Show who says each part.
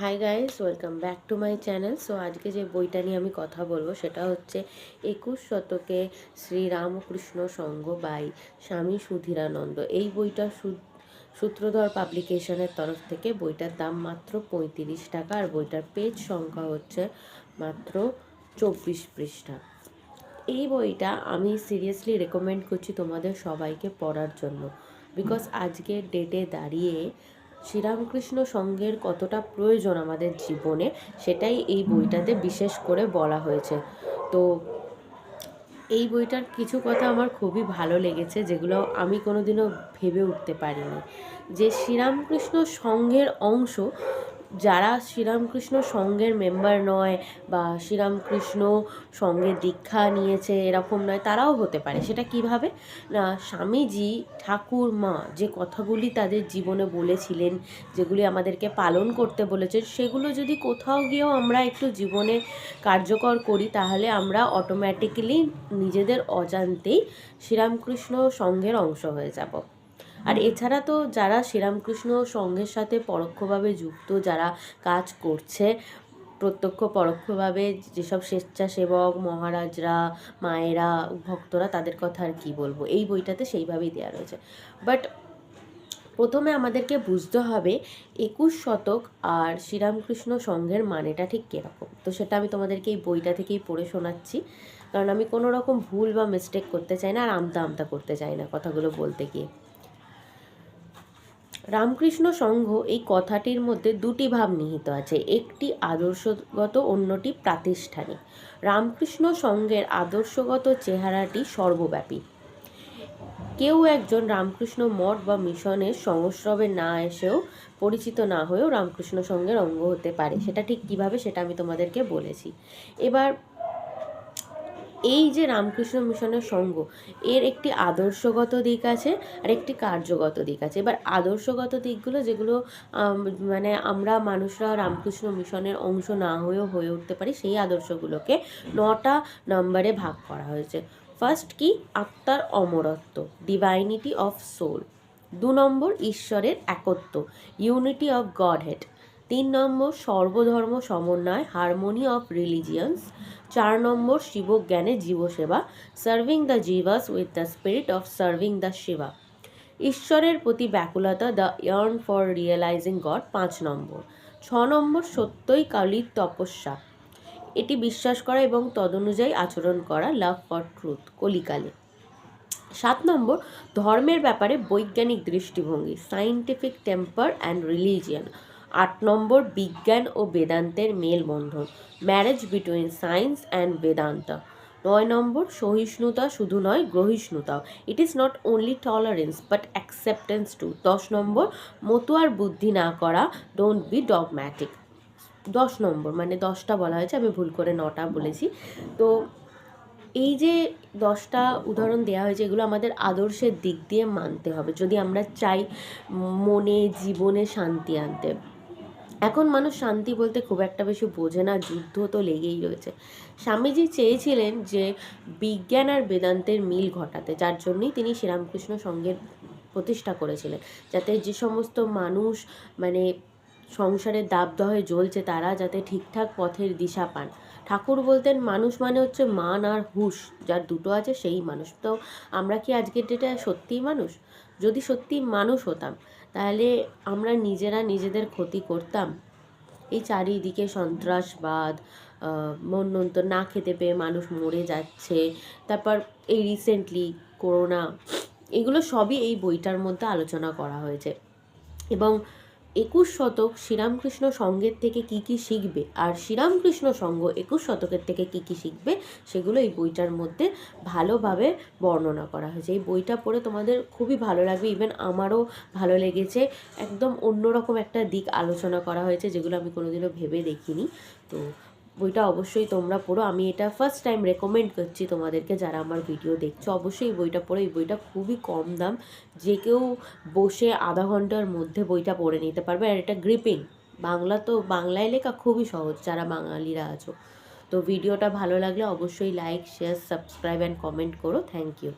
Speaker 1: Hi guys welcome back to my channel so আজকে যে বইটা নিয়ে আমি কথা বলব সেটা হচ্ছে একুশ শতকে শ্রীরামকৃষ্ণ সংঘ বাই স্বামী সুধীরানন্দ। এই বইটা সূত্রধর পাবলিকেশনের তরফ থেকে বইটার দাম মাত্র পঁয়ত্রিশ টাকা আর বইটার পেজ সংখ্যা হচ্ছে মাত্র চব্বিশ পৃষ্ঠা। এই বইটা আমি সিরিয়াসলি রেকমেন্ড করছি তোমাদের সবাইকে পড়ার জন্য। বিকজ আজকের ডেটে দাঁড়িয়ে শ্রীরামকৃষ্ণ সঙ্গের কতটা প্রয়োজন আমাদের জীবনে, সেটাই এই বইটাতে বিশেষ করে বলা হয়েছে। তো এই বইটার কিছু কথা আমার খুবই ভালো লেগেছে, যেগুলো আমি কোনোদিনও ভেবে উঠতে পারিনি। যে শ্রীরামকৃষ্ণ সঙ্ঘের অংশ যারা শ্রীরামকৃষ্ণ সঙ্ঘের মেম্বার নয় বা শ্রীরামকৃষ্ণ সঙ্গে দীক্ষা নিয়েছে, এরকম নয়, তারাও হতে পারে। সেটা কীভাবে? না, স্বামীজি, ঠাকুর, মা যে কথাগুলি তাদের জীবনে বলেছিলেন, যেগুলি আমাদেরকে পালন করতে বলেছেন, সেগুলো যদি কোথাও গিয়েও আমরা একটু জীবনে কার্যকর করি, তাহলে আমরা অটোমেটিক্যালি নিজেদের অজান্তেই শ্রীরামকৃষ্ণ সঙ্ঘের অংশ হয়ে যাব। আর এছাড়া তো যারা শ্রীরামকৃষ্ণ সঙ্ঘের সাথে পরোক্ষভাবে যুক্ত, যারা কাজ করছে, প্রত্যক্ষ পরোক্ষভাবে যেসব স্বেচ্ছাসেবক, মহারাজরা, মায়েরা, ভক্তরা, তাদের কথা আর কি বলব? এই বইটাতে সেইভাবেই দেওয়া রয়েছে। বাট প্রথমে আমাদেরকে বুঝতে হবে একুশ শতক আর শ্রীরামকৃষ্ণ সঙ্ঘের মানেটা ঠিক কীরকম? তো সেটা আমি তোমাদেরকে এই বইটা থেকেই পড়ে শোনাচ্ছি। কারণ আমি কোনো রকম ভুল বা মিস্টেক করতে চাই না আর আমতা আমতা করতে চাই না কথাগুলো বলতে গিয়ে। রামকৃষ্ণ সংঘ এই কথাটির মধ্যে দুটি ভাব নিহিত আছে। একটি আদর্শগত, অন্যটি প্রাতিষ্ঠানিক। রামকৃষ্ণ সংঘের আদর্শগত চেহারাটি সর্বব্যাপী। কেউ একজন রামকৃষ্ণ মঠ বা মিশনের সংস্রবে না এসেও পরিচিত না হয়েও রামকৃষ্ণ সঙ্গের অঙ্গ হতে পারে। সেটা ঠিক কীভাবে সেটা আমি তোমাদেরকে বলেছি। এবার এই যে রামকৃষ্ণ মিশনের সঙ্গ, এর একটি আদর্শগত দিক আছে আর একটি কার্যগত দিক আছে। এবার আদর্শগত দিকগুলো যেগুলো মানে আমরা মানুষরা রামকৃষ্ণ মিশনের অংশ না হয়েও হয়ে উঠতে পারি, সেই আদর্শগুলোকে নটা নম্বরে ভাগ করা হয়েছে। ফার্স্ট কি? আত্মার অমরত্ব ডিভাইনিটি অফ সোল দু নম্বর, ঈশ্বরের একত্ব ইউনিটি অফ গড হেড তিন নম্বর সর্বধর্ম সমন্বয় হারমোনি অফ রিলিজিয়ান্স চার নম্বর শিবজ্ঞানে জীবসেবা serving the jivas with the spirit of serving the Shiva ঈশ্বরের প্রতি ব্যাকুলতা the yearn for realizing God পাঁচ নম্বর। ছ নম্বর, সত্যই কালির তপস্যা। এটি বিশ্বাস করা এবং তদনুযায়ী আচরণ করা লাভ ফর ট্রুথ কলিকালে। সাত নম্বর, ধর্মের ব্যাপারে বৈজ্ঞানিক দৃষ্টিভঙ্গি সাইন্টিফিক টেম্পার অ্যান্ড রিলিজিয়ান আট নম্বর বিজ্ঞান ও বেদান্তের মেলবন্ধন marriage between science and Vedanta নয় নম্বর, সহিষ্ণুতা শুধু নয় গ্রহিষ্ণুতাও it is not only tolerance but acceptance too দশ নম্বর, মতুয়ার বুদ্ধি না করা ডোন্ট বি ডগম্যাটিক দশ নম্বর মানে দশটা বলা হয়েছে, আমি ভুল করে নটা বলেছি। তো এই যে দশটা উদাহরণ দেওয়া হয়েছে, এগুলো আমাদের আদর্শের দিক দিয়ে মানতে হবে। যদি আমরা চাই মনে, জীবনে শান্তি আনতে। এখন মানুষ শান্তি বলতে খুব একটা বেশি বোঝে না, যুদ্ধ তো লেগেই রয়েছে। স্বামীজি চেয়েছিলেন যে বিজ্ঞান আর বেদান্তের মিল ঘটাতে, যার জন্যই তিনি শ্রীরামকৃষ্ণ সঙ্গের প্রতিষ্ঠা করেছিলেন। যাতে যে সমস্ত মানুষ মানে সংসারের দাবদহে জ্বলছে, তারা যাতে ঠিকঠাক পথের দিশা পান। ঠাকুর বলতেন, মানুষ মানে হচ্ছে মান আর হুশ, যার দুটো আছে সেই মানুষ। তো আমরা কি আজকের ডেটে সত্যিই মানুষ? যদি সত্যি মানুষ হতাম তাহলে আমরা নিজেরা নিজেদের ক্ষতি করতাম। এই চারিদিকে সন্ত্রাসবাদ মন্যন্ত না খেতে পেয়ে মানুষ মরে যাচ্ছে। তারপর এই রিসেন্টলি করোনা এগুলো সবই এই বইটার মধ্যে আলোচনা করা হয়েছে। এবং একুশ শতক শ্রীরামকৃষ্ণ সঙ্গের থেকে কি কি শিখবে? আর শ্রীরামকৃষ্ণ সঙ্গ একুশ শতকের থেকে কি কি শিখবে? সেগুলো এই বইটার মধ্যে ভালোভাবে বর্ণনা করা হয়েছে। এই বইটা পড়ে তোমাদের খুবই ভালো লাগবে। ইভেন আমারও ভালো লেগেছে। একদম অন্যরকম একটা দিক আলোচনা করা হয়েছে, যেগুলো আমি কোনোদিনও ভেবে দেখিনি। তো বইটা অবশ্যই তোমরা পড়ো। আমি এটা ফার্স্ট টাইম রেকমেন্ড করছি তোমাদেরকে যারা আমার ভিডিও দেখছ। অবশ্যই বইটা পড়ো। এই বইটা খুবই কম দাম। যে কেউ বসে আধা ঘণ্টার মধ্যে বইটা পড়ে নিতে পারবে। আর এটা গ্রিপিং বাংলা তো, বাংলায় লেখা খুবই সহজ, যারা বাঙালিরা আছো। তো ভিডিওটা ভালো লাগলে অবশ্যই like share subscribe and comment করো। Thank you